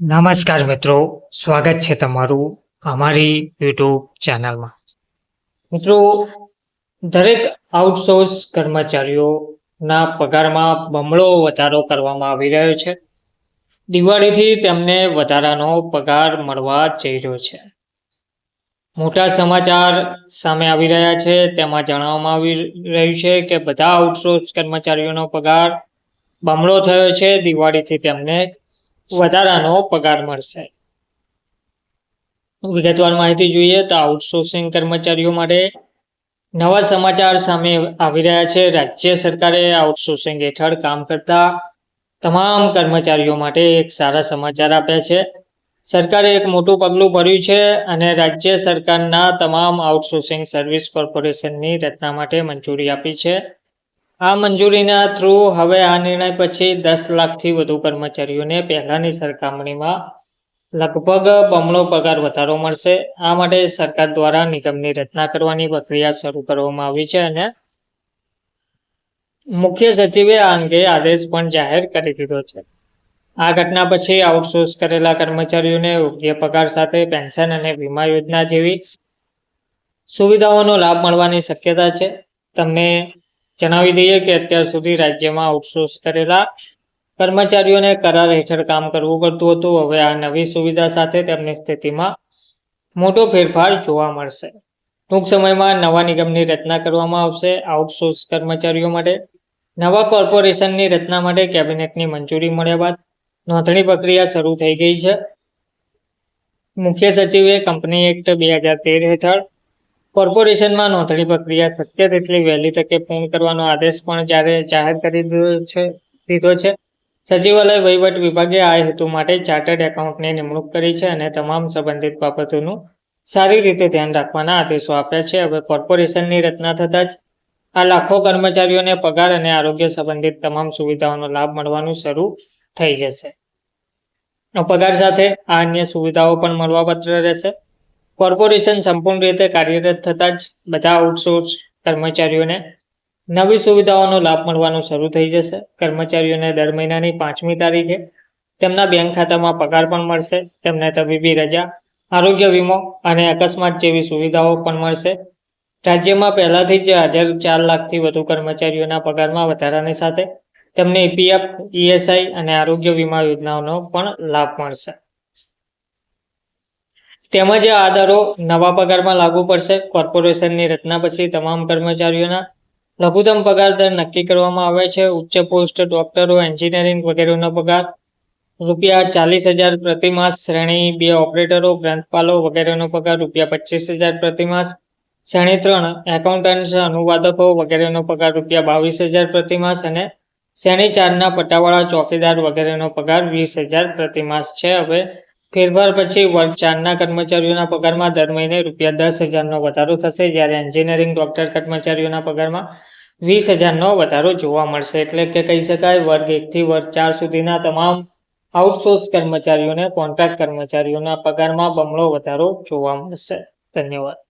નમસ્કાર મિત્રો, સ્વાગત છે તમારું અમારી યુટ્યુબ ચેનલમાં. મિત્રો, દરેક આઉટસોર્સ કર્મચારીઓના પગારમાં બમણો વધારો કરવામાં આવી રહ્યો છે. દિવાળીથી તેમને વધારાનો પગાર મળવા જઈ રહ્યો છે. મોટા સમાચાર સામે આવી રહ્યા છે. તેમાં જણાવવામાં આવી રહ્યું છે કે બધા આઉટસોર્સ કર્મચારીઓનો પગાર બમણો થયો છે. દિવાળીથી તેમને વધારાનો પગાર મળશે. વિગતવાર માહિતી જોઈએ તો આઉટસોર્સિંગ કર્મચારીઓ માટે નવા સમાચાર સામે આવી રહ્યા છે. રાજ્ય સરકારે આઉટસોર્સિંગ હેઠળ કામ કરતા તમામ કર્મચારીઓ માટે એક સારા સમાચાર આપ્યા છે. સરકારે એક મોટું પગલું ભર્યું છે અને રાજ્ય સરકારના તમામ આઉટસોર્સિંગ સર્વિસ કોર્પોરેશનની રચના માટે મંજૂરી આપી છે. આ મંજૂરીના થ્રુ હવે આ નિર્ણય પછી દસ લાખથી વધુ કર્મચારીઓને પહેલાની સરખામણીમાં લગભગ બમણો પગાર વધારો મળશે. આ માટે સરકાર દ્વારા નિગમની રચના કરવાની પ્રક્રિયા શરૂ કરવામાં આવી છે અને મુખ્ય સચિવે આ અંગે આદેશ પણ જાહેર કરી દીધો છે. આ ઘટના પછી આઉટસોર્સ કરેલા કર્મચારીઓને યોગ્ય પગાર સાથે પેન્શન અને વીમા યોજના જેવી સુવિધાઓનો લાભ મળવાની શક્યતા છે. તમને જણાવી દઈએ કે અત્યાર સુધી રાજ્યમાં આઉટસોર્સ કરેલા કર્મચારીઓને કરાર હેઠળ કામ કરવું પડતું હતું. હવે આ નવી સુવિધા સાથે તેમની સ્થિતિમાં મોટો ફેરફાર જોવા મળશે. ટૂંક સમયમાં નવા નિગમની રચના કરવામાં આવશે. આઉટસોર્સ કર્મચારીઓ માટે નવા કોર્પોરેશનની રચના માટે કેબિનેટની મંજૂરી મળ્યા બાદ નોંધણી પ્રક્રિયા શરૂ થઈ ગઈ છે. મુખ્ય સચિવે કંપની એક્ટ બે હજાર તેર હેઠળ કોર્પોરેશનમાં નોંધણી પ્રક્રિયા શક્ય તેટલી વહેલી તકે પૂર્ણ કરવાનો આદેશ પણ જ્યારે જાહેર કરી દીધો છે દીધો છે. સચિવાલય વહીવટ વિભાગે આ હેતુ માટે ચાર્ટર્ડ એકાઉન્ટની નિમણૂક કરી છે અને તમામ સંબંધિત બાબતોનું સારી રીતે ધ્યાન રાખવાના આદેશો આપ્યા છે. હવે કોર્પોરેશનની રચના થતાં જ આ લાખો કર્મચારીઓને પગાર અને આરોગ્ય સંબંધિત તમામ સુવિધાઓનો લાભ મળવાનું શરૂ થઈ જશે. પગાર સાથે આ અન્ય સુવિધાઓ પણ મળવાપાત્ર રહેશે. કોર્પોરેશન સંપૂર્ણ રીતે કાર્યરત થતાં જ બધા આઉટસોર્સ કર્મચારીઓને નવી સુવિધાઓનો લાભ મળવાનું શરૂ થઈ જશે. કર્મચારીઓને દર મહિનાની પાંચમી તારીખે તેમના બેંક ખાતામાં પગાર પણ મળશે. તેમને તબીબી રજા, આરોગ્ય વીમો અને અકસ્માત જેવી સુવિધાઓ પણ મળશે. રાજ્યમાં પહેલાથી જ હાજર ચાર લાખથી વધુ કર્મચારીઓના પગારમાં વધારાની સાથે તેમને ઈપીએફ ઈએસઆઈ અને આરોગ્ય વીમા યોજનાઓનો પણ લાભ મળશે. તેમજ આ દરો નવા પગારમાં લાગુ પડશે. કોર્પોરેશનની રચના પછી તમામ કર્મચારીઓના લઘુત્તમ પગાર દર નક્કી કરવામાં આવે છે. ઉચ્ચ પોસ્ટ, ડોક્ટરો, એન્જિનિયરિંગ વગેરેનો પગાર રૂપિયા ચાલીસ હજાર પ્રતિમાસ શ્રેણી બે ઓપરેટરો, ગ્રંથપાલો વગેરેનો પગાર રૂપિયા પચીસ હજાર પ્રતિમાસ શ્રેણી ત્રણ એકાઉન્ટન્ટ્સ, અનુવાદકો વગેરેનો પગાર રૂપિયા બાવીસ હજાર પ્રતિમાસ અને શ્રેણી ચારના પટ્ટાવાળા ચોકીદાર વગેરેનો પગાર વીસ હજાર પ્રતિમાસ છે. હવે ફેરફાર પછી વર્ગ ચારના કર્મચારીઓના પગારમાં દર મહિને રૂપિયા દસ હજારનો વધારો થશે, જ્યારે એન્જિનિયરિંગ ડોક્ટર કર્મચારીઓના પગારમાં વીસ હજારનો વધારો જોવા મળશે. એટલે કે કહી શકાય, વર્ગ એકથી વર્ગ ચાર સુધીના તમામ આઉટસોર્સ કર્મચારીઓને કોન્ટ્રાક્ટ કર્મચારીઓના પગારમાં બમણો વધારો જોવા મળશે. ધન્યવાદ.